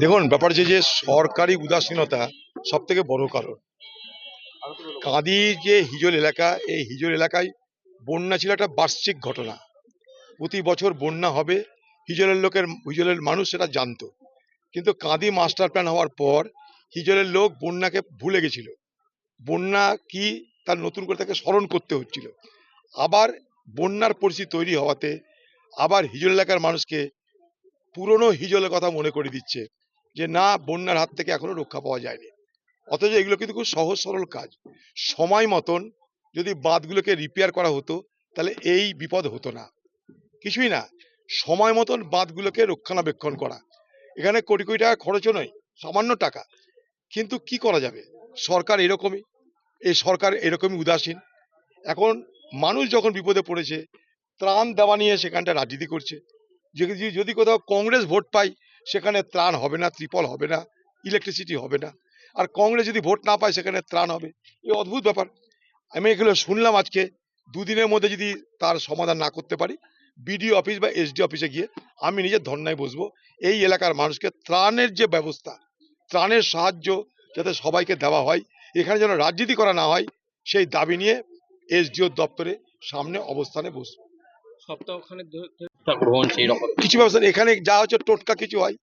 দেখুন, ব্যাপার হচ্ছে যে সরকারি উদাসীনতা সব থেকে বড় কারণ। কাঁদি যে হিজল এলাকা, এই হিজল এলাকায় বন্যা ছিল একটা বার্ষিক ঘটনা। প্রতি বছর বন্যা হবে, হিজলের লোকের, হিজলের মানুষ সেটা জানতো। কিন্তু কাঁদি মাস্টার প্ল্যান হওয়ার পর হিজলের লোক বন্যাকে ভুলে গেছিল। বন্যা কি তার নতুন করে তাকে স্মরণ করতে হচ্ছিল। আবার বন্যার পরিস্থিতি তৈরি হওয়াতে আবার হিজল এলাকার মানুষকে পুরনো হিজলের কথা মনে করে দিচ্ছে যে, না, বন্যার হাত থেকে এখনও রক্ষা পাওয়া যায়নি। অথচ এগুলো কিন্তু খুব সহজ সরল কাজ। সময় মতন যদি বাঁধগুলোকে রিপেয়ার করা হতো, তাহলে এই বিপদ হতো না। কিছুই না, সময় মতন বাঁধগুলোকে রক্ষণাবেক্ষণ করা। এখানে কোটি কোটি টাকা খরচও নয়, সামান্য টাকা। কিন্তু কি করা যাবে? সরকার এরকমই, এই সরকার এরকমই উদাসীন। এখন মানুষ যখন বিপদে পড়েছে, ত্রাণ দেওয়া নিয়ে সেখানটা রাজনীতি করছে। যদি যদি কোথাও কংগ্রেস ভোট পায় সেখানে ত্রাণ হবে না, ত্রিপল হবে না ইলেকট্রিসিটি হবে না। আর কংগ্রেস যদি ভোট না পায়, সেখানে ত্রাণ হবে। এ অদ্ভুত ব্যাপার। আমি এগুলো শুনলাম আজকে। দুদিনের মধ্যে যদি তার সমাধান না করতে পারি বিডিও অফিস বা এসডি অফিসে গিয়ে আমি নিজে ধর্নায় বসবো। এই এলাকার মানুষকে ত্রাণের যে ব্যবস্থা, ত্রাণের সাহায্য যাতে সবাইকে দেওয়া হয়, এখানে যেন রাজনীতি করা না হয়, সেই দাবি নিয়ে এসডিও দপ্তরে সামনে অবস্থানে বসবো। সপ্তাহখানেক গ্রহণ সেই রকম। কিছু ব্যবস্থা এখানে যা হচ্ছে টোটকা কিছু হয়।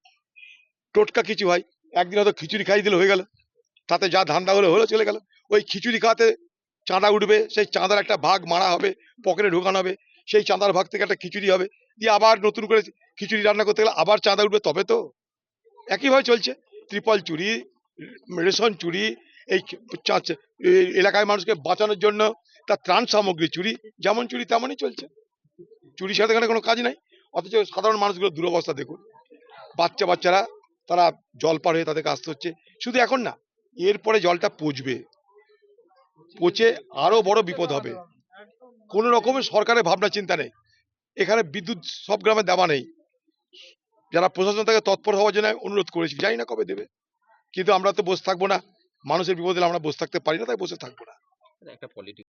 টোটকা কিছু হয়। একদিন হয়তো খিচুড়ি খাই দিলে হয়ে গেল। তাতে যা ধান্দা হলো হলো চলে গেল। ওই খিচুড়ি খাওয়াতে চাঁদা উঠবে সেই চাঁদার একটা ভাগ মারা হবে পকেটে ঢোকানো হবে। সেই চাঁদার ভাগ থেকে একটা খিচুড়ি হবে। দিয়ে আবার নতুন করে খিচুড়ি রান্না করতে গেলে আবার চাঁদা উঠবে তবে তো একইভাবে চলছে। ত্রিপল চুরি রেশন চুরি এই চা- চা- এই এলাকায় মানুষকে বাঁচানোর জন্য তার ত্রাণ সামগ্রী চুরি যেমন চুরি তেমনই চলছে। চুরি সাথে এখানে কোনো কাজ নাই। অথচ সাধারণ মানুষগুলো দুরবস্থা দেখুন। বাচ্চা বাচ্চারা, তারা জল পার হয়ে তাদেরকে আসতে হচ্ছে। শুধু এখন না, এরপরে জলটা পচবে। পচে আরও বড় বিপদ হবে। কোন রকমের সরকারের ভাবনা চিন্তা নেই। এখানে বিদ্যুৎ সব গ্রামে দেওয়া নেই। যারা প্রশাসন থেকে তৎপর হওয়ার জন্য অনুরোধ করেছি, জানি না কবে দেবে। কিন্তু আমরা তো বসে থাকব না। মানুষের বিপদে আমরা বসে থাকতে পারি না, তাই বসে থাকব না। একটা পলিটিক্স